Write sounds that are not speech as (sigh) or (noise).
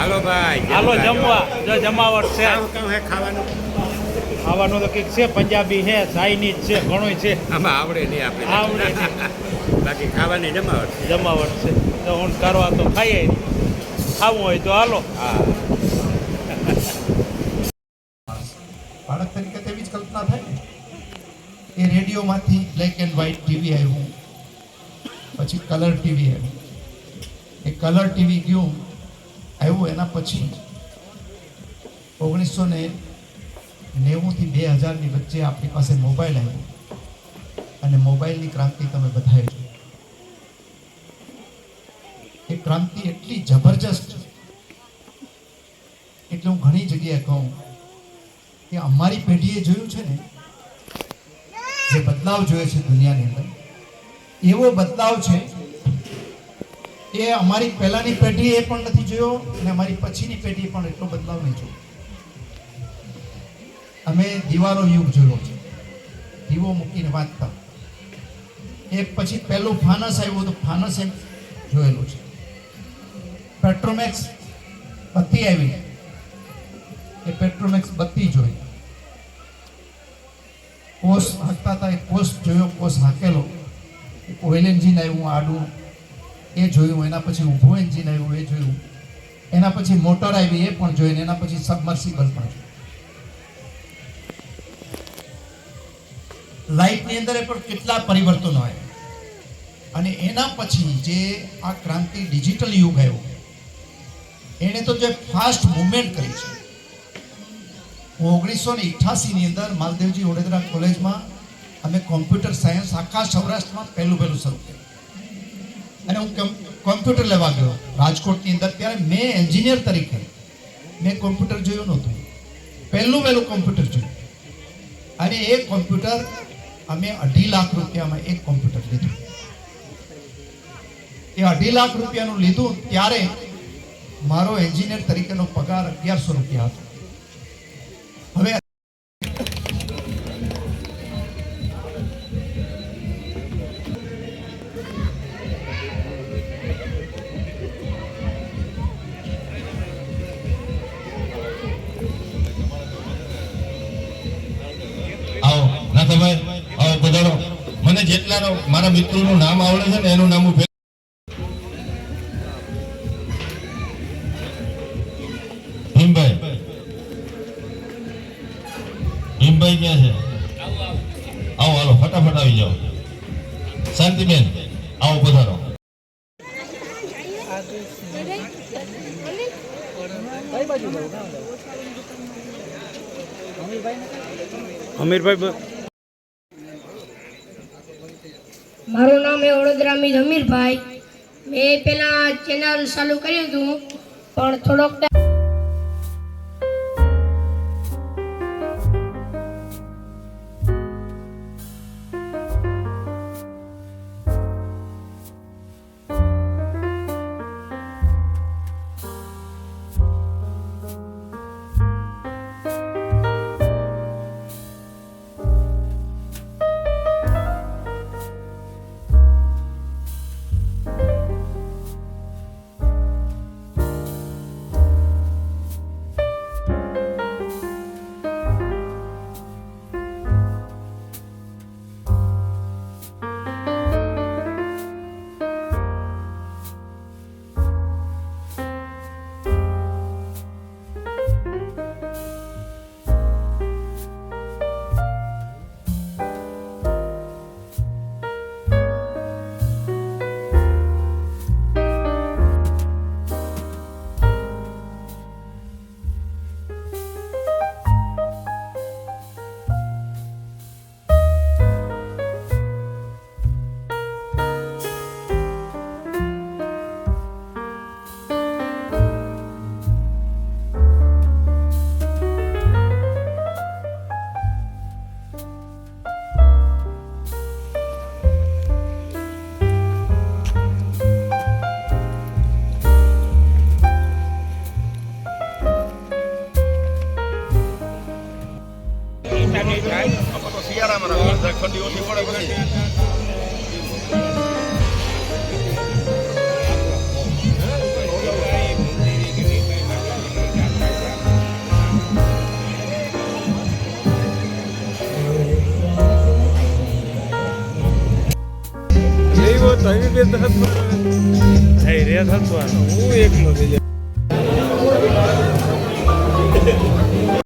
હાલો ભાઈ હાલો જમવા. જો જમાવટ છે. ખાવાનું? ખાવાનું તો કંઈક છે પંજાબી છે ચાઇનીઝ છે ઘણું છે. આમાં આવડે નહીં આપણે. આવડે (laughs) બાકી ખાવાની જમાવટ છે. જમાવટ છે. તો હું કરવા તો ખાઈએ. ખાવું હોય તો હાલો. હા. બાળક તરીકે તેવી જ કલ્પના થાય ને એ રેડિયોમાંથી બ્લેક એન્ડ વ્હાઇટ ટીવી આવ્યું પછી કલર ટીવી આવ્યું. એ કલર ટીવી ગયું આવ્યું એના પછી ઓગણીસો ને નેવુંથી બે હજારની વચ્ચે આપણી પાસે મોબાઈલ આવ્યો. અને મોબાઈલની ક્રાંતિ તમે બધાએ એ ક્રાંતિ એટલી જબરજસ્ત એટલે હું ઘણી જગ્યાએ કહું કે અમારી પેઢીએ જોયું છે ને, જે બદલાવ જોયો છે દુનિયાની અંદર, એવો બદલાવ છે એ અમારી પહેલાની એ પણ નથી જોયો અને અમારી પછીની પેઢી પણ એટલો બદલાવ નહીં જોયો. અમે દીવાનો યુગ જોયો છે. દીવો મૂકીને વાંચતા એ પછી પહેલું ફાનસ આવ્યું તો ફાનસ એમ જોયેલું છે. પેટ્રોમેક્સ બત્તી આવી એ પેટ્રોમેક્સ બત્તી જોઈ. કોષ હાંકતા હતા, એ કોષ જોયો, કોષ હાંકેલો. ઓઇલ એન્જિન આવ્યું આડું. એ જોયું, એના પછી ઊભું એન્જિન આવ્યું, એ જોયું. એના પછી મોટર આવી, એ પણ જોઈને, એના પછી સબમર્સિબલ પણ લાઈફની અંદર એ પણ કેટલા પરિવર્તનો આવ્યા. અને એના પછી જે આ ક્રાંતિ ડિજિટલ યુગ આવ્યો, એણે તો જે ફાસ્ટ મુવમેન્ટ કરી છે. ઓગણીસો ને ની અંદર માલદેવજી વડોદરા કોલેજમાં અમે કોમ્પ્યુટર સાયન્સ આખા સૌરાષ્ટ્રમાં પહેલું પહેલું શરૂ કર્યું. અને હું કમ- કોમ્પ્યુટર લેવા ગયો. રાજકોટની અંદર. ત્યારે મેં એન્જિનિયર તરીકે. મેં કોમ્પ્યુટર જોયું નહોતું. પહેલું પહેલું કોમ્પ્યુટર જોયું. અને એ કોમ્પ્યુટર અમે અઢી લાખ રૂપિયામાં એક કોમ્પ્યુટર લીધું. એ અઢી લાખ રૂપિયાનું લીધું ત્યારે મારો એન્જિનિયર તરીકેનો પગાર અગિયારસો રૂપિયા હતો. મને જેટલા મારા મિત્રોનું નામ આવડે છે ને એનું નામ હું ભીમભાઈ ભીમભાઈ ક્યાં છે? આવો હાલો ફટાફટ આવી જાઓ. શાંતિબેન, આવો પધારો. અમીરભાઈ મારું નામ એ વડોદરા મિત અમીરભાઈ મેં પેલા ચેનલ ચાલુ કર્યું હતું પણ થોડોક તો શિયાળામાં રાખવાનું ઠંડી ઓછી પડે પછી થઈ રહ્યા થતું હું એકલો થઈ